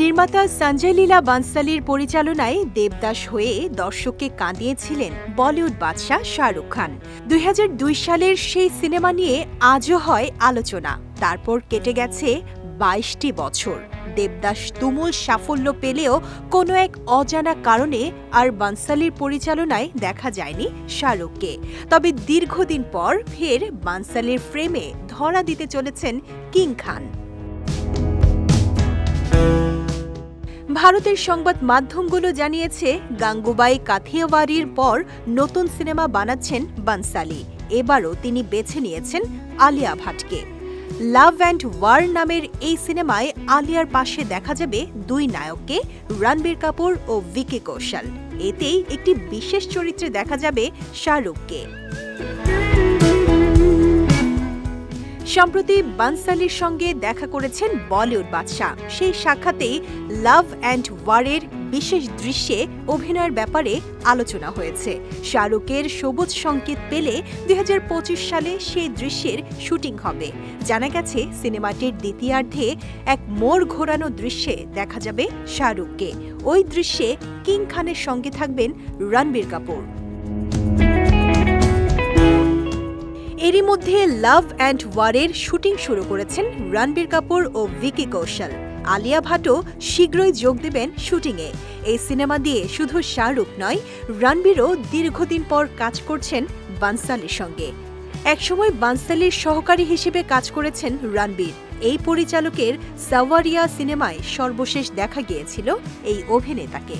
নির্মাতা সঞ্জয় লীলা বানসালির পরিচালনায় দেবদাস হয়ে দর্শককে কাঁদিয়েছিলেন বলিউড বাদশাহ শাহরুখ খান। দুই হাজার দুই সালের সেই সিনেমা নিয়ে আজও হয় আলোচনা। তারপর কেটে গেছে বাইশটি বছর। দেবদাস তুমুল সাফল্য পেলেও কোনো এক অজানা কারণে আর বানসালির পরিচালনায় দেখা যায়নি শাহরুখকে। তবে দীর্ঘদিন পর ফের বানসালির ফ্রেমে ধরা দিতে চলেছেন কিং খান। ভারতের সংবাদ মাধ্যমগুলো জানিয়েছে, গাঙ্গুবাই কাথিয়াওয়ারির পর নতুন সিনেমা বানাচ্ছেন বানসালি। এবারও তিনি বেছে নিয়েছেন আলিয়া ভাটকে। লাভ অ্যান্ড ওয়ার নামের এই সিনেমায় আলিয়ার পাশে দেখা যাবে দুই নায়ককে, রণবীর কাপুর ও ভিকি কৌশল। এতেই একটি বিশেষ চরিত্রে দেখা যাবে শাহরুখকে। সম্প্রতি বানসালির সঙ্গে দেখা করেছেন বলিউড বাদশাহ। সেই সাক্ষাতেই লাভ অ্যান্ড ওয়ারের বিশেষ দৃশ্যে অভিনয়ের ব্যাপারে আলোচনা হয়েছে। শাহরুখের সবুজ সংকেত পেলে দুই হাজার পঁচিশ সালে সেই দৃশ্যের শুটিং হবে। জানা গেছে, সিনেমাটির দ্বিতীয়ার্ধে এক মোড় ঘোরানো দৃশ্যে দেখা যাবে শাহরুখকে। ওই দৃশ্যে কিং খানের সঙ্গে থাকবেন রণবীর কাপুর। এরই মধ্যে লাভ অ্যান্ড ওয়ারের শুটিং শুরু করেছেন রণবীর কাপুর ও ভিকি কৌশল। আলিয়া ভাটও শীঘ্রই যোগ দেবেন শুটিংয়ে। এই সিনেমা দিয়ে শুধু শাহরুখ নয়, রণবীরও দীর্ঘদিন পর কাজ করছেন বানসালির সঙ্গে। একসময় বানসালির সহকারী হিসেবে কাজ করেছেন রণবীর। এই পরিচালকের সাওয়ারিয়া সিনেমায় সর্বশেষ দেখা গিয়েছিল এই অভিনেতাকে।